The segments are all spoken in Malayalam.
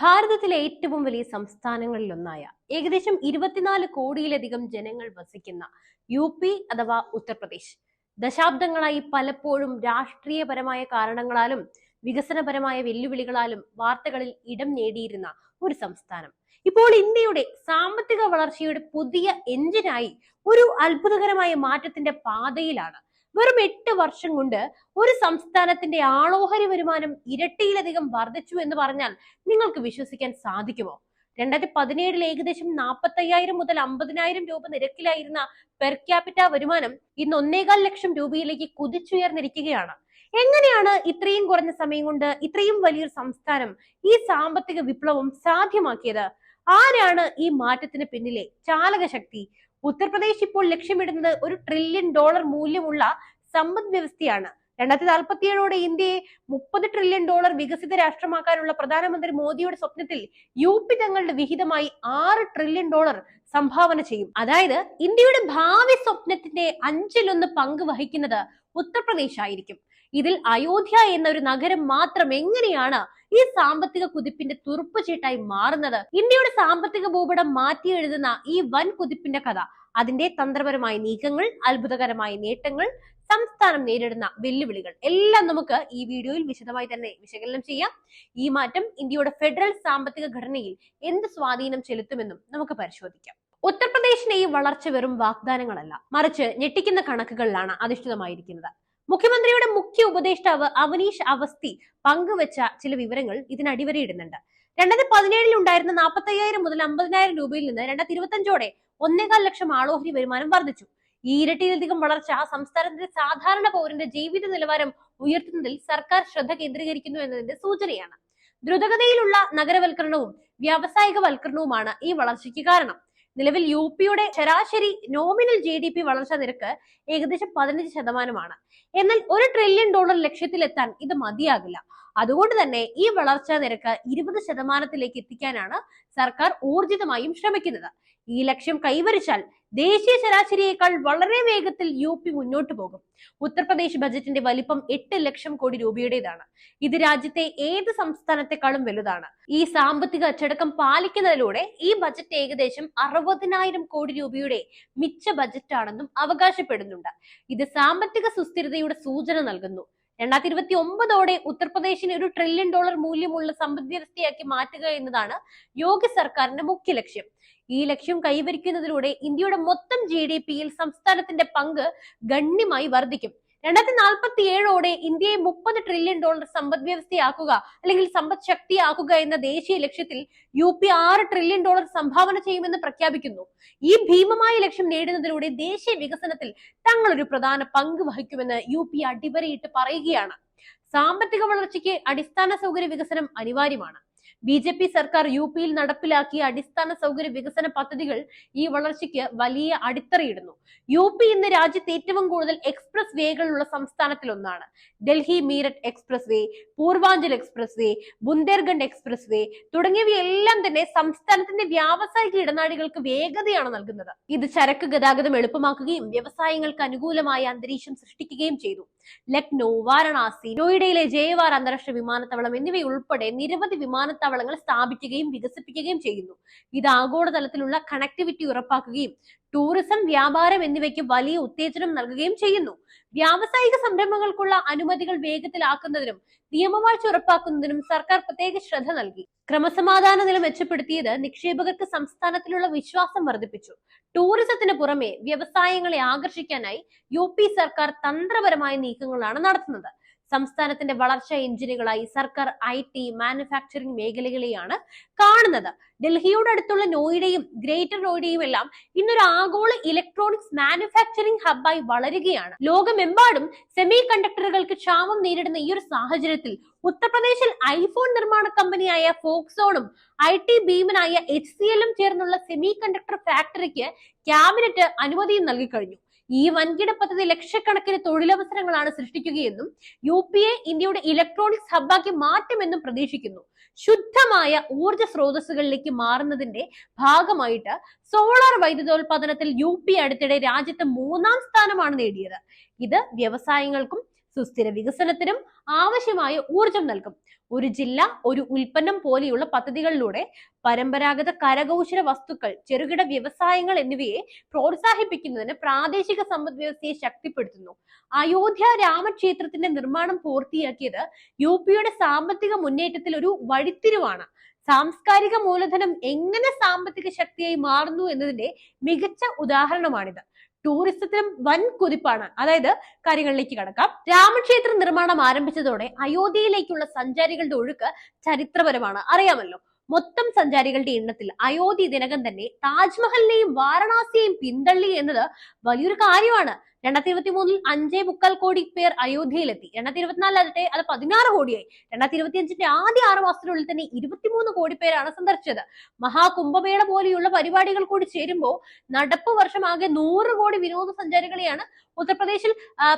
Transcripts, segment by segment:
ഭാരതത്തിലെ ഏറ്റവും വലിയ സംസ്ഥാനങ്ങളിലൊന്നായ ഏകദേശം ഇരുപത്തിനാല് കോടിയിലധികം ജനങ്ങൾ വസിക്കുന്ന യു പി അഥവാ ഉത്തർപ്രദേശ്. ദശാബ്ദങ്ങളായി പലപ്പോഴും രാഷ്ട്രീയപരമായ കാരണങ്ങളാലും വികസനപരമായ വെല്ലുവിളികളാലും വാർത്തകളിൽ ഇടം നേടിയിരുന്ന ഒരു സംസ്ഥാനം. ഇപ്പോൾ ഇന്ത്യയുടെ സാമ്പത്തിക വളർച്ചയുടെ പുതിയ എഞ്ചിനായി ഒരു അത്ഭുതകരമായ മാറ്റത്തിന്റെ പാതയിലാണ് വെറും എട്ട് വർഷം കൊണ്ട് ഒരു സംസ്ഥാനത്തിന്റെ ആളോഹരി വരുമാനം ഇരട്ടിയിലധികം വർദ്ധിച്ചു എന്ന് പറഞ്ഞാൽ നിങ്ങൾക്ക് വിശ്വസിക്കാൻ സാധിക്കുമോ? രണ്ടായിരത്തി പതിനേഴിൽ ഏകദേശം നാൽപ്പത്തി അയ്യായിരം മുതൽ അമ്പതിനായിരം രൂപ നിരക്കിലായിരുന്ന പെർ ക്യാപിറ്റ വരുമാനം ഇന്ന് ഒന്നേകാൽ ലക്ഷം രൂപയിലേക്ക് കുതിച്ചുയർന്നിരിക്കുകയാണ്. എങ്ങനെയാണ് ഇത്രയും കുറഞ്ഞ സമയം കൊണ്ട് ഇത്രയും വലിയൊരു സംസ്ഥാനം ഈ സാമ്പത്തിക വിപ്ലവം സാധ്യമാക്കിയത്? ആരാണ് ഈ മാറ്റത്തിന് പിന്നിലെ ചാലകശക്തി? ഉത്തർപ്രദേശ് ഇപ്പോൾ ലക്ഷ്യമിടുന്നത് ഒരു ട്രില്യൺ ഡോളർ മൂല്യമുള്ള സമ്പദ് വ്യവസ്ഥയാണ്. രണ്ടായിരത്തി നാൽപ്പത്തിയേഴോടെ ഇന്ത്യയെ മുപ്പത് ട്രില്യൺ ഡോളർ വികസിത രാഷ്ട്രമാക്കാനുള്ള പ്രധാനമന്ത്രി മോദിയുടെ സ്വപ്നത്തിൽ യു പി തങ്ങളുടെ വിഹിതമായി ആറ് ട്രില്യൺ ഡോളർ സംഭാവന ചെയ്യും. അതായത് ഇന്ത്യയുടെ ഭാവി സ്വപ്നത്തിന്റെ അഞ്ചിലൊന്ന് പങ്ക് വഹിക്കുന്നത് ഉത്തർപ്രദേശ് ആയിരിക്കും ഇതിൽ അയോധ്യ എന്ന ഒരു നഗരം മാത്രം എങ്ങനെയാണ് ഈ സാമ്പത്തിക കുതിപ്പിന്റെ തുറുപ്പുചീട്ടായി മാറുന്നത്? ഇന്ത്യയുടെ സാമ്പത്തിക ഭൂപടം മാറ്റി എഴുതുന്ന ഈ വൻ കുതിപ്പിന്റെ കഥ അതിന്റെ തന്ത്രപരമായ നീക്കങ്ങൾ അത്ഭുതകരമായ നേട്ടങ്ങൾ സംസ്ഥാനം നേരിടുന്ന വെല്ലുവിളികൾ എല്ലാം നമുക്ക് ഈ വീഡിയോയിൽ വിശദമായി തന്നെ വിശകലനം ചെയ്യാം. ഈ മാറ്റം ഇന്ത്യയുടെ ഫെഡറൽ സാമ്പത്തിക ഘടനയിൽ എന്ത് സ്വാധീനം ചെലുത്തുമെന്നും നമുക്ക് പരിശോധിക്കാം. ഉത്തർപ്രദേശിന്റെ ഈ വളർച്ച വെറും വാഗ്ദാനങ്ങളല്ല മറിച്ച് ഞെട്ടിക്കുന്ന കണക്കുകളിലാണ് അധിഷ്ഠിതമായിരിക്കുന്നത്. മുഖ്യമന്ത്രിയുടെ മുഖ്യ ഉപദേഷ്ടാവ് അവനീഷ് അവസ്ഥി പങ്കുവച്ച ചില വിവരങ്ങൾ ഇതിനടിവരയിടുന്നുണ്ട് രണ്ടായിരത്തി പതിനേഴിൽ ഉണ്ടായിരുന്ന നാൽപ്പത്തി അയ്യായിരം മുതൽ അമ്പതിനായിരം രൂപയിൽ നിന്ന് രണ്ടായിരത്തി ഇരുപത്തഞ്ചോടെ ഒന്നേകാൽ ലക്ഷം ആളോഹരി വരുമാനം വർദ്ധിച്ചു. ഈ ഇരട്ടിയിലധികം വളർച്ച സംസ്ഥാനത്തിന്റെ സാധാരണ പൗരന്റെ ജീവിത നിലവാരം ഉയർത്തുന്നതിൽ സർക്കാർ ശ്രദ്ധ കേന്ദ്രീകരിക്കുന്നു എന്നതിന്റെ സൂചനയാണ്. ദ്രുതഗതിയിലുള്ള നഗരവൽക്കരണവും വ്യാവസായികവൽക്കരണവുമാണ് ഈ വളർച്ചയ്ക്ക് കാരണം. നിലവിൽ യു പിയുടെ ശരാശരി നോമിനൽ ജി ഡി പി വളർച്ചാ നിരക്ക് ഏകദേശം പതിനഞ്ച് ശതമാനമാണ്. എന്നാൽ ഒരു ട്രില്യൺ ഡോളർ ലക്ഷ്യത്തിലെത്താൻ ഇത് മതിയാകില്ല. അതുകൊണ്ട് തന്നെ ഈ വളർച്ചാ നിരക്ക് ഇരുപത് ശതമാനത്തിലേക്ക് എത്തിക്കാനാണ് സർക്കാർ ഊർജിതമായും ശ്രമിക്കുന്നത്. ഈ ലക്ഷ്യം കൈവരിച്ചാൽ ദേശീയ ശരാശരിയേക്കാൾ വളരെ വേഗത്തിൽ യു പി മുന്നോട്ട് പോകും. ഉത്തർപ്രദേശ് ബജറ്റിന്റെ വലിപ്പം എട്ട് ലക്ഷം കോടി രൂപയുടേതാണ്. ഇത് രാജ്യത്തെ ഏത് സംസ്ഥാനത്തെക്കാളും വലുതാണ്. ഈ സാമ്പത്തിക അച്ചടക്കം പാലിക്കുന്നതിലൂടെ ഈ ബജറ്റ് ഏകദേശം അറുപതിനായിരം കോടി രൂപയുടെ മിച്ച ബജറ്റാണെന്നും അവകാശപ്പെടുന്നുണ്ട്. ഇത് സാമ്പത്തിക സുസ്ഥിരതയുടെ സൂചന നൽകുന്നു. രണ്ടായിരത്തി ഇരുപത്തി ഒമ്പതോടെ ഉത്തർപ്രദേശിന് ഒരു ട്രില്യൺ ഡോളർ മൂല്യമുള്ള സമ്പദ് വ്യവസ്ഥയാക്കി മാറ്റുക എന്നതാണ് യോഗി സർക്കാരിന്റെ മുഖ്യ ലക്ഷ്യം. ഈ ലക്ഷ്യം കൈവരിക്കുന്നതിലൂടെ ഇന്ത്യയുടെ മൊത്തം ജി ഡി പിയിൽ സംസ്ഥാനത്തിന്റെ പങ്ക് ഗണ്യമായി വർദ്ധിക്കും. രണ്ടായിരത്തി നാൽപ്പത്തി ഏഴോടെ ഇന്ത്യയെ മുപ്പത് ട്രില്യൺ ഡോളർ സമ്പദ് വ്യവസ്ഥയാക്കുക അല്ലെങ്കിൽ സമ്പദ് ശക്തിയാക്കുക എന്ന ദേശീയ ലക്ഷ്യത്തിൽ യു പി ആറ് ട്രില്യൺ ഡോളർ സംഭാവന ചെയ്യുമെന്ന് പ്രഖ്യാപിക്കുന്നു. ഈ ഭീമമായ ലക്ഷ്യം നേടുന്നതിലൂടെ ദേശീയ വികസനത്തിൽ തങ്ങളൊരു പ്രധാന പങ്ക് വഹിക്കുമെന്ന് യു പി അടിവരയിട്ട് പറയുകയാണ്. സാമ്പത്തിക വളർച്ചയ്ക്ക് അടിസ്ഥാന സൗകര്യ വികസനം അനിവാര്യമാണ്. ബി ജെ പി സർക്കാർ യു പിയിൽ നടപ്പിലാക്കിയ അടിസ്ഥാന സൗകര്യ വികസന പദ്ധതികൾ ഈ വളർച്ചയ്ക്ക് വലിയ അടിത്തറയിടുന്നു. യു പി ഇന്ന് രാജ്യത്ത് ഏറ്റവും കൂടുതൽ എക്സ്പ്രസ് വേകളുള്ള സംസ്ഥാനത്തിലൊന്നാണ്. Delhi Meerut expressway Purvanchal expressway Bundelkhand expressway തുടങ്ങിയവയെല്ലാം തന്നെ സംസ്ഥാനത്തിന്റെ വ്യാവസായിക ഇടനാഴികൾക്ക് വേഗതയാണ് നൽകുന്നത്. ഇത് ചരക്ക് ഗതാഗതം എളുപ്പമാക്കുകയും വ്യവസായങ്ങൾക്ക് അനുകൂലമായ അന്തരീക്ഷം സൃഷ്ടിക്കുകയും ചെയ്തു. ലക്നൗ വാരണാസി നോയിഡയിലെ ജയവാർ അന്താരാഷ്ട്ര വിമാനത്താവളം എന്നിവയുൾപ്പെടെ നിരവധി വിമാനത്താവളങ്ങൾ സ്ഥാപിക്കുകയും വികസിപ്പിക്കുകയും ചെയ്യുന്നു. ഇത് ആഗോളതലത്തിലുള്ള കണക്ടിവിറ്റി ഉറപ്പാക്കുകയും ടൂറിസം വ്യാപാരം എന്നിവയ്ക്ക് വലിയ ഉത്തേജനം നൽകുകയും ചെയ്യുന്നു. വ്യാവസായിക സംരംഭങ്ങൾക്കുള്ള അനുമതികൾ വേഗത്തിലാക്കുന്നതിനും നിയമവാഴ്ച ഉറപ്പാക്കുന്നതിനും സർക്കാർ പ്രത്യേക ശ്രദ്ധ നൽകി. ക്രമസമാധാന നില മെച്ചപ്പെടുത്തിയത് നിക്ഷേപകർക്ക് സംസ്ഥാനത്തിലുള്ള വിശ്വാസം വർദ്ധിപ്പിച്ചു. ടൂറിസത്തിന് പുറമെ വ്യവസായങ്ങളെ ആകർഷിക്കാനായി യു സർക്കാർ തന്ത്രപരമായ നീക്കങ്ങളാണ് നടത്തുന്നത്. സംസ്ഥാനത്തിന്റെ വളർച്ച എഞ്ചിനുകളായി സർക്കാർ ഐ ടി മാനുഫാക്ചറിംഗ് മേഖലകളെയാണ് കാണുന്നത്. ഡൽഹിയോട് അടുത്തുള്ള നോയിഡയും ഗ്രേറ്റർ നോയിഡയും എല്ലാം ഇന്നൊരു ആഗോള ഇലക്ട്രോണിക്സ് മാനുഫാക്ചറിംഗ് ഹബ്ബായി വളരുകയാണ്. ലോകമെമ്പാടും സെമി കണ്ടക്ടറുകൾക്ക് ക്ഷാമം നേരിടുന്ന ഈ ഒരു സാഹചര്യത്തിൽ ഉത്തർപ്രദേശിൽ ഐഫോൺ നിർമ്മാണ കമ്പനിയായ ഫോക്സോണും ഐ ടി ഭീമനായ എച്ച് സി എല്ലും ചേർന്നുള്ള സെമി കണ്ടക്ടർ ഫാക്ടറിക്ക് ക്യാബിനറ്റ് അനുമതിയും നൽകിക്കഴിഞ്ഞു. ഈ വൻകിട പദ്ധതി ലക്ഷക്കണക്കിന് തൊഴിലവസരങ്ങളാണ് സൃഷ്ടിക്കുകയെന്നും യു പി എ ഇന്ത്യയുടെ ഇലക്ട്രോണിക്സ് ഹബ്ബാക്കി മാറ്റുമെന്നും പ്രതീക്ഷിക്കുന്നു. ശുദ്ധമായ ഊർജ സ്രോതസ്സുകളിലേക്ക് മാറുന്നതിന്റെ ഭാഗമായിട്ട് സോളാർ വൈദ്യുതോൽപാദനത്തിൽ യു പി അടുത്തിടെ രാജ്യത്ത് മൂന്നാം സ്ഥാനമാണ് നേടിയത്. ഇത് വ്യവസായങ്ങൾക്കും സുസ്ഥിര വികസനത്തിനും ആവശ്യമായ ഊർജം നൽകും. ഒരു ജില്ല ഒരു ഉൽപ്പന്നം പോലെയുള്ള പദ്ധതികളിലൂടെ പരമ്പരാഗത കരകൗശല വസ്തുക്കൾ ചെറുകിട വ്യവസായങ്ങൾ എന്നിവയെ പ്രോത്സാഹിപ്പിക്കുന്നതിന് പ്രാദേശിക സമ്പദ് വ്യവസ്ഥയെ ശക്തിപ്പെടുത്തുന്നു. അയോധ്യ രാമക്ഷേത്രത്തിന്റെ നിർമ്മാണം പൂർത്തിയാക്കിയത് യു പിയുടെ സാമ്പത്തിക മുന്നേറ്റത്തിൽ ഒരു വഴിത്തിരിവാണ്. സാംസ്കാരിക മൂലധനം എങ്ങനെ സാമ്പത്തിക ശക്തിയായി മാറുന്നു എന്നതിന്റെ മികച്ച ഉദാഹരണമാണിത്. ടൂറിസത്തിനും വൻ കുതിപ്പാണ്. അതായത് കാര്യങ്ങളിലേക്ക് കടക്കാം. രാമക്ഷേത്ര നിർമ്മാണം ആരംഭിച്ചതോടെ അയോധ്യയിലേക്കുള്ള സഞ്ചാരികളുടെ ഒഴുക്ക് ചരിത്രപരമാണ്. അറിയാമല്ലോ മൊത്തം സഞ്ചാരികളുടെ എണ്ണത്തിൽ അയോധ്യ ഇതിനകം തന്നെ താജ്മഹലിനെയും വാരണാസിയെയും പിന്തള്ളി എന്നത് വലിയൊരു കാര്യമാണ്. രണ്ടായിരത്തി ഇരുപത്തി മൂന്നിൽ അഞ്ചേ മുക്കാൽ കോടി പേർ അയോധ്യയിലെത്തി. രണ്ടായിരത്തി ഇരുപത്തിനാലിലാകട്ടെ അത് പതിനാറ് കോടിയായി. രണ്ടായിരത്തി ഇരുപത്തി അഞ്ചിന്റെ ആദ്യ ആറ് മാസത്തിനുള്ളിൽ തന്നെ ഇരുപത്തിമൂന്ന് കോടി പേരാണ് സന്ദർശിച്ചത്. മഹാകുംഭമേള പോലെയുള്ള പരിപാടികൾ കൂടി ചേരുമ്പോൾ നടപ്പ് വർഷമാകെ നൂറ് കോടി വിനോദസഞ്ചാരികളെയാണ് ഉത്തർപ്രദേശിൽ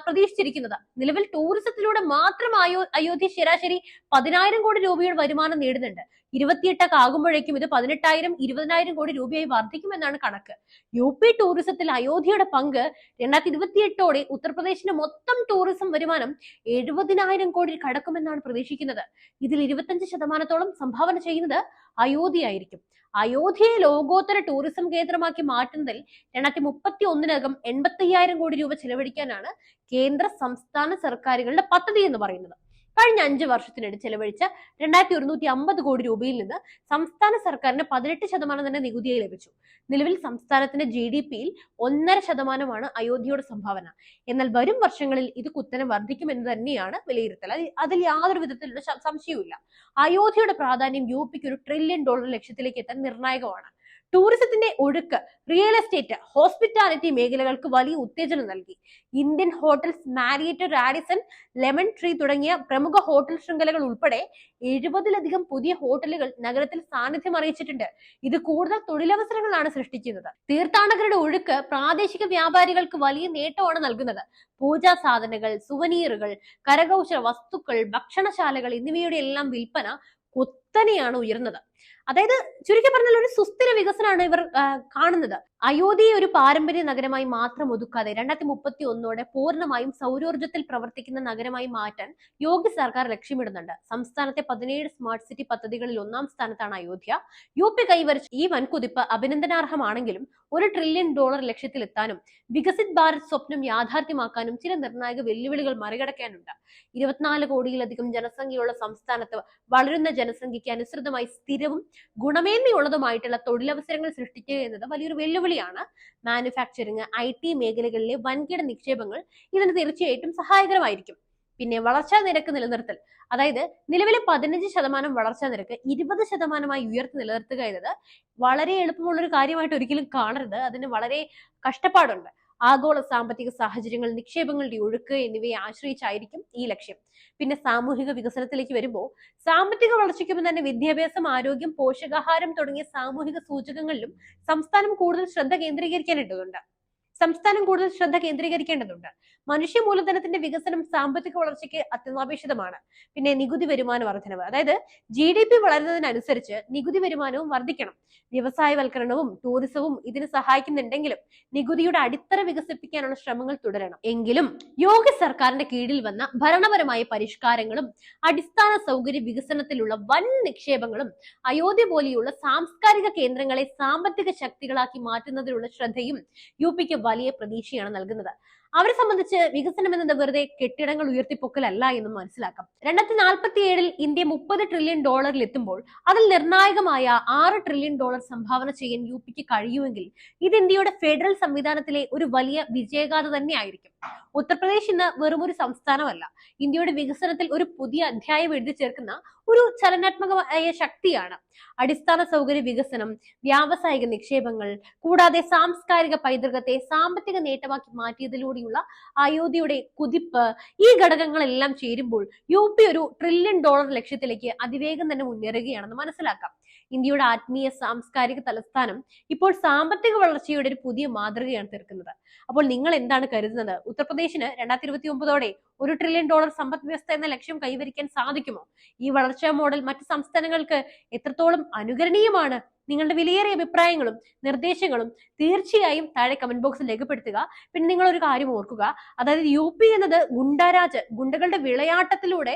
പ്രതീക്ഷിച്ചിരിക്കുന്നത്. നിലവിൽ ടൂറിസത്തിലൂടെ മാത്രം അയോ അയോധ്യ ശരാശരി പതിനായിരം കോടി രൂപയുടെ വരുമാനം നേടുന്നുണ്ട്. ഇരുപത്തിയെട്ടൊക്കെ ആകുമ്പോഴേക്കും ഇത് പതിനെട്ടായിരം ഇരുപതിനായിരം കോടി രൂപയായി വർദ്ധിക്കുമെന്നാണ് കണക്ക്. യു പി ടൂറിസത്തിൽ അയോധ്യയുടെ പങ്ക് രണ്ടായിരത്തി ഇരുപത്തിയെട്ടോടെ ഉത്തർപ്രദേശിന്റെ മൊത്തം ടൂറിസം വരുമാനം എഴുപതിനായിരം കോടി കടക്കുമെന്നാണ് പ്രതീക്ഷിക്കുന്നത്. ഇതിൽ ഇരുപത്തഞ്ച് ശതമാനത്തോളം സംഭാവന ചെയ്യുന്നത് അയോധ്യയായിരിക്കും. അയോധ്യയെ ലോകോത്തര ടൂറിസം കേന്ദ്രമാക്കി മാറ്റുന്നതിൽ രണ്ടായിരത്തി മുപ്പത്തി ഒന്നിനകം എൺപത്തി അയ്യായിരം കോടി രൂപ ചെലവഴിക്കാനാണ് കേന്ദ്ര സംസ്ഥാന സർക്കാരുകളുടെ പദ്ധതി എന്ന് പറയുന്നത്. കഴിഞ്ഞ അഞ്ച് വർഷത്തിനിടെ ചെലവഴിച്ച രണ്ടായിരത്തി ഒരുന്നൂറ്റി അമ്പത് കോടി രൂപയിൽ നിന്ന് സംസ്ഥാന സർക്കാരിന് പതിനെട്ട് ശതമാനം തന്നെ നികുതിയായി ലഭിച്ചു. നിലവിൽ സംസ്ഥാനത്തിന്റെ ജി ഡി പിയിൽ ഒന്നര ശതമാനമാണ് അയോധ്യയുടെ സംഭാവന. എന്നാൽ വരും വർഷങ്ങളിൽ ഇത് കുത്തനെ വർദ്ധിക്കുമെന്ന് തന്നെയാണ് വിലയിരുത്തൽ. അതിൽ യാതൊരു വിധത്തിലുള്ള സംശയവുമില്ല. അയോധ്യയുടെ പ്രാധാന്യം യു പിക്ക് ഒരു ട്രില്യൺ ഡോളർ ലക്ഷ്യത്തിലേക്ക് എത്താൻ നിർണായകമാണ്. ടൂറിസത്തിന്റെ ഒഴുക്ക് റിയൽ എസ്റ്റേറ്റ് ഹോസ്പിറ്റാലിറ്റി മേഖലകൾക്ക് വലിയ ഉത്തേജനം നൽകി. Indian Hotels Marriott Radisson Lemon Tree തുടങ്ങിയ പ്രമുഖ ഹോട്ടൽ ശൃംഖലകൾ ഉൾപ്പെടെ എഴുപതിലധികം പുതിയ ഹോട്ടലുകൾ നഗരത്തിൽ സാന്നിധ്യം അറിയിച്ചിട്ടുണ്ട്. ഇത് കൂടുതൽ തൊഴിലവസരങ്ങളാണ് സൃഷ്ടിക്കുന്നത് തീർത്ഥാടകരുടെ ഒഴുക്ക് പ്രാദേശിക വ്യാപാരികൾക്ക് വലിയ നേട്ടമാണ് നൽകുന്നത്. പൂജാ സാധനങ്ങൾ സുവനീറുകൾ കരകൗശല വസ്തുക്കൾ ഭക്ഷണശാലകൾ എന്നിവയുടെ എല്ലാം വിൽപ്പന കുത്തനെയാണ് ഉയർന്നത്. അതായത് ചുരുക്കി പറഞ്ഞാൽ ഒരു സുസ്ഥിര വികസനമാണ് ഇവർ കാണുന്നത്. അയോധ്യയെ ഒരു പാരമ്പര്യ നഗരമായി മാത്രം ഒതുക്കാതെ രണ്ടായിരത്തി മുപ്പത്തി ഒന്നോടെ പൂർണമായും സൗരോർജത്തിൽ പ്രവർത്തിക്കുന്ന നഗരമായി മാറ്റാൻ യോഗി സർക്കാർ ലക്ഷ്യമിടുന്നുണ്ട്. സംസ്ഥാനത്തെ പതിനേഴ് സ്മാർട്ട് സിറ്റി പദ്ധതികളിൽ ഒന്നാം സ്ഥാനത്താണ് അയോധ്യ. യു പി കൈവരിച്ച ഈ വൻകുതിപ്പ് അഭിനന്ദനാർഹമാണെങ്കിലും ഒരു ട്രില്യൺ ഡോളർ ലക്ഷ്യത്തിലെത്താനും വികസിത് ഭാരത് സ്വപ്നം യാഥാർത്ഥ്യമാക്കാനും ചില നിർണായക വെല്ലുവിളികൾ മറികടക്കാനുണ്ട്. ഇരുപത്തിനാല് കോടിയിലധികം ജനസംഖ്യയുള്ള സംസ്ഥാനത്ത് വളരുന്ന ജനസംഖ്യയ്ക്ക് അനുസൃതമായി സ്ഥിരവും ഗുണമേന്മയുള്ളതുമായിട്ടുള്ള തൊഴിലവസരങ്ങൾ സൃഷ്ടിക്കുക എന്നത് വലിയൊരു വെല്ലുവിളിയാണ്. മാനുഫാക്ചറിങ് ഐ ടി മേഖലകളിലെ വൻകിട നിക്ഷേപങ്ങൾ ഇതിന് തീർച്ചയായിട്ടും സഹായകരമായിരിക്കും. പിന്നെ വളർച്ചാ നിരക്ക് നിലനിർത്തൽ. അതായത് നിലവിലെ പതിനഞ്ച് ശതമാനം വളർച്ചാ നിരക്ക് ഇരുപത് ശതമാനമായി ഉയർത്തി നിലനിർത്തുക എന്നത് വളരെ എളുപ്പമുള്ള ഒരു കാര്യമായിട്ട് ഒരിക്കലും കാണരുത്. അതിന് വളരെ കഷ്ടപ്പാടുണ്ട്. ആഗോള സാമ്പത്തിക സാഹചര്യങ്ങൾ നിക്ഷേപങ്ങളുടെ ഒഴുക്ക് എന്നിവയെ ആശ്രയിച്ചായിരിക്കും ഈ ലക്ഷ്യം. പിന്നെ സാമൂഹിക വികസനത്തിലേക്ക് വരുമ്പോൾ സാമ്പത്തിക വളർച്ചയ്ക്കൊപ്പം തന്നെ വിദ്യാഭ്യാസം ആരോഗ്യം പോഷകാഹാരം തുടങ്ങിയ സാമൂഹിക സൂചകങ്ങളിലും സംസ്ഥാനം കൂടുതൽ ശ്രദ്ധ കേന്ദ്രീകരിക്കേണ്ടതുണ്ട് സംസ്ഥാനം കൂടുതൽ ശ്രദ്ധ കേന്ദ്രീകരിക്കേണ്ടതുണ്ട്. മനുഷ്യ മൂലധനത്തിന്റെ വികസനം സാമ്പത്തിക വളർച്ചയ്ക്ക് അത്യന്താപേക്ഷിതമാണ്. പിന്നെ നികുതി വരുമാന വർധനവ്. അതായത് ജി ഡി പി വളരുന്നതിനനുസരിച്ച് നികുതി വരുമാനവും വർദ്ധിക്കണം വ്യവസായവൽക്കരണവും ടൂറിസവും ഇതിന് സഹായിക്കുന്നുണ്ടെങ്കിലും നികുതിയുടെ അടിത്തറ വികസിപ്പിക്കാനുള്ള ശ്രമങ്ങൾ തുടരണം. എങ്കിലും യോഗി സർക്കാരിന്റെ കീഴിൽ വന്ന ഭരണപരമായ പരിഷ്കാരങ്ങളും അടിസ്ഥാന സൗകര്യ വികസനത്തിലുള്ള വൻ നിക്ഷേപങ്ങളും അയോധ്യ പോലെയുള്ള സാംസ്കാരിക കേന്ദ്രങ്ങളെ സാമ്പത്തിക ശക്തികളാക്കി മാറ്റുന്നതിലുള്ള ശ്രദ്ധയും യു പിക്ക് വലിയ പ്രതീക്ഷയാണ് നൽകുന്നത്. അവരെ സംബന്ധിച്ച് വികസനം എന്നത് വെറുതെ കെട്ടിടങ്ങൾ ഉയർത്തിപ്പൊക്കലല്ല എന്നും മനസ്സിലാക്കാം. രണ്ടായിരത്തി നാൽപ്പത്തി ഏഴിൽ ഇന്ത്യ മുപ്പത് ട്രില്യൺ ഡോളറിൽ എത്തുമ്പോൾ അതിൽ നിർണായകമായ ആറ് ട്രില്യൺ ഡോളർ സംഭാവന ചെയ്യാൻ യു പിക്ക് കഴിയുമെങ്കിൽ ഇത് ഇന്ത്യയുടെ ഫെഡറൽ സംവിധാനത്തിലെ ഒരു വലിയ വിജയഗാഥ തന്നെയായിരിക്കും. ഉത്തർപ്രദേശ് ഇന്ന് വെറുമൊരു സംസ്ഥാനമല്ല. ഇന്ത്യയുടെ വികസനത്തിൽ ഒരു പുതിയ അധ്യായം എഴുതി ചേർക്കുന്ന ഒരു ചലനാത്മകമായ ശക്തിയാണ്. അടിസ്ഥാന സൗകര്യ വികസനം വ്യാവസായിക നിക്ഷേപങ്ങൾ കൂടാതെ സാംസ്കാരിക പൈതൃകത്തെ സാമ്പത്തിക നേട്ടമാക്കി മാറ്റിയതിലൂടെയുള്ള അയോധ്യയുടെ കുതിപ്പ് ഈ ഘടകങ്ങളെല്ലാം ചേരുമ്പോൾ യു പി ഒരു ട്രില്യൺ ഡോളർ ലക്ഷ്യത്തിലേക്ക് അതിവേഗം തന്നെ മുന്നേറുകയാണെന്ന് മനസ്സിലാക്കാം. ഇന്ത്യയുടെ ആത്മീയ സാംസ്കാരിക തലസ്ഥാനം ഇപ്പോൾ സാമ്പത്തിക വളർച്ചയുടെ ഒരു പുതിയ മാതൃകയാണ് തീർക്കുന്നത്. അപ്പോൾ നിങ്ങൾ എന്താണ് കരുതുന്നത്? ഉത്തർപ്രദേശിന് രണ്ടായിരത്തി ഇരുപത്തി ഒമ്പതോടെ ഒരു ട്രില്യൺ ഡോളർ സമ്പദ് വ്യവസ്ഥ എന്ന ലക്ഷ്യം കൈവരിക്കാൻ സാധിക്കുമോ? ഈ വളർച്ചാ മോഡൽ മറ്റ് സംസ്ഥാനങ്ങൾക്ക് എത്രത്തോളം അനുകരണീയമാണ്? നിങ്ങളുടെ വിലയേറിയ അഭിപ്രായങ്ങളും നിർദ്ദേശങ്ങളും തീർച്ചയായും താഴെ കമന്റ് ബോക്സിൽ രേഖപ്പെടുത്തുക. പിന്നെ നിങ്ങൾ ഒരു കാര്യം ഓർക്കുക. അതായത് യു പി എന്നത് ഗുണ്ടരാജ് ഗുണ്ടകളുടെ വിളയാട്ടത്തിലൂടെ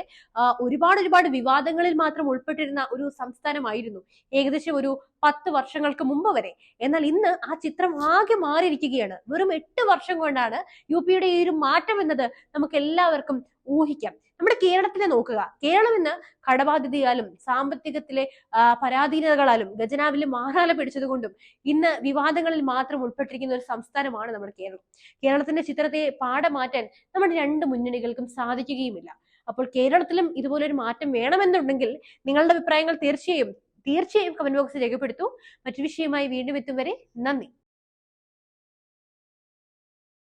ഒരുപാട് ഒരുപാട് വിവാദങ്ങളിൽ മാത്രം ഉൾപ്പെട്ടിരുന്ന ഒരു സംസ്ഥാനമായിരുന്നു. ഏകദേശം ഒരു പത്ത് വർഷങ്ങൾക്ക് മുമ്പ് വരെ. എന്നാൽ ഇന്ന് ആ ചിത്രം ആകെ മാറിയിരിക്കുകയാണ്. വെറും എട്ട് വർഷം കൊണ്ടാണ് യു പിയുടെ ഈ ഒരു മാറ്റം എന്നത് നമുക്ക് എല്ലാവർക്കും ഊഹിക്കാം. നമ്മുടെ കേരളത്തിനെ നോക്കുക. കേരളം ഇന്ന് കടബാധ്യതയാലും സാമ്പത്തികത്തിലെ പരാധീനതകളാലും ഖജനാവിലെ മാറാല പിടിച്ചതുകൊണ്ടും ഇന്ന് വിവാദങ്ങളിൽ മാത്രം ഉൾപ്പെട്ടിരിക്കുന്ന ഒരു സംസ്ഥാനമാണ് നമ്മുടെ കേരളം. കേരളത്തിന്റെ ചിത്രത്തെ പാടമാറ്റാൻ നമ്മുടെ രണ്ട് മുന്നണികൾക്കും സാധിക്കുകയുമില്ല. അപ്പോൾ കേരളത്തിലും ഇതുപോലൊരു മാറ്റം വേണമെന്നുണ്ടെങ്കിൽ നിങ്ങളുടെ അഭിപ്രായങ്ങൾ തീർച്ചയായും തീർച്ചയായും കമന്റ് ബോക്സിൽ രേഖപ്പെടുത്തൂ. മറ്റു വിഷയമായി വീണ്ടും എത്തും വരെ നന്ദി.